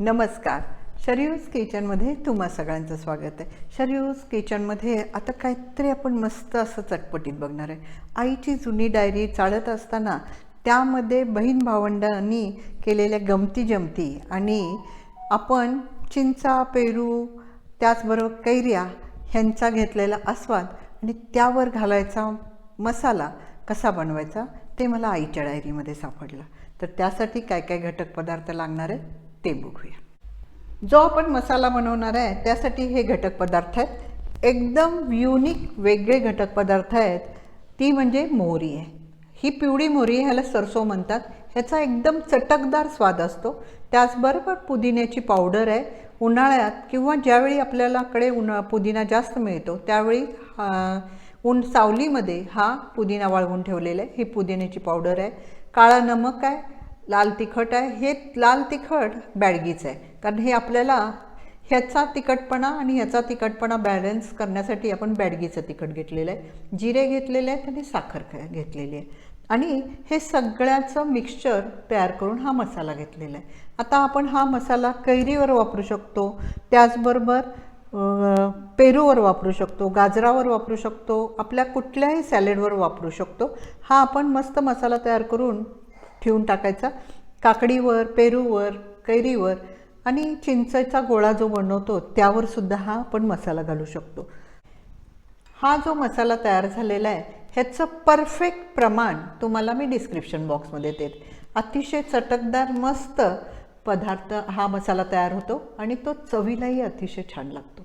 नमस्कार. शरीयूज किचनमध्ये तुम्हा सगळ्यांचं स्वागत आहे. शरीयूज किचनमध्ये आता काहीतरी आपण मस्त असं चटपटीत बघणार आहे. आईची जुनी डायरी चालत असताना त्यामध्ये बहीण भावंडांनी केलेल्या गमती जमती आणि आपण चिंचा पेरू त्याचबरोबर कैऱ्या ह्यांचा घेतलेला आस्वाद आणि त्यावर घालायचा मसाला कसा बनवायचा ते मला आईच्या डायरीमध्ये सापडलं. तर त्यासाठी काय काय घटक पदार्थ लागणार आहेत? ते बघूया. जो आपण मसाला बनवणार आहे त्यासाठी हे घटक पदार्थ आहेत. एकदम युनिक वेगळे घटक पदार्थ आहेत. ती म्हणजे मोहरी आहे. ही पिवळी मोहरी ह्याला सरसो म्हणतात. ह्याचा एकदम चटकदार स्वाद असतो. त्याचबरोबर पुदिन्याची पावडर आहे. उन्हाळ्यात किंवा ज्यावेळी आपल्यालाकडे उन्हा पुदिना जास्त मिळतो त्यावेळी हा ऊन सावलीमध्ये हा पुदिना वाळवून ठेवलेला आहे. ही पुदिन्याची पावडर आहे. काळा नमक आहे. लाल तिखट आहे. हे लाल तिखट बॅडगीचं आहे. कारण हे आपल्याला ह्याचा तिखटपणा आणि ह्याचा तिखटपणा बॅलन्स करण्यासाठी आपण बॅडगीचं तिखट घेतलेलं आहे. जिरे घेतलेले आहेत आणि साखर घेतलेली आहे. आणि हे सगळ्याचं मिक्सचर तयार करून हा मसाला घेतलेला आहे. आता आपण हा मसाला कैरीवर वापरू शकतो. त्याचबरोबर पेरूवर वापरू शकतो. गाजरावर वापरू शकतो. आपल्या कुठल्याही सॅलेडवर वापरू शकतो. हा आपण मस्त मसाला तयार करून ठेवून टाकायचा. काकडीवर पेरूवर कैरीवर आणि चिंचेचा गोळा जो बनवतो त्यावर सुद्धा हा आपण मसाला घालू शकतो. हा जो मसाला तयार झालेला आहे ह्याचं परफेक्ट प्रमाण तुम्हाला मी डिस्क्रिप्शन बॉक्समध्ये देते. अतिशय चटकदार मस्त पदार्थ हा मसाला तयार होतो आणि तो चवीलाही अतिशय छान लागतो.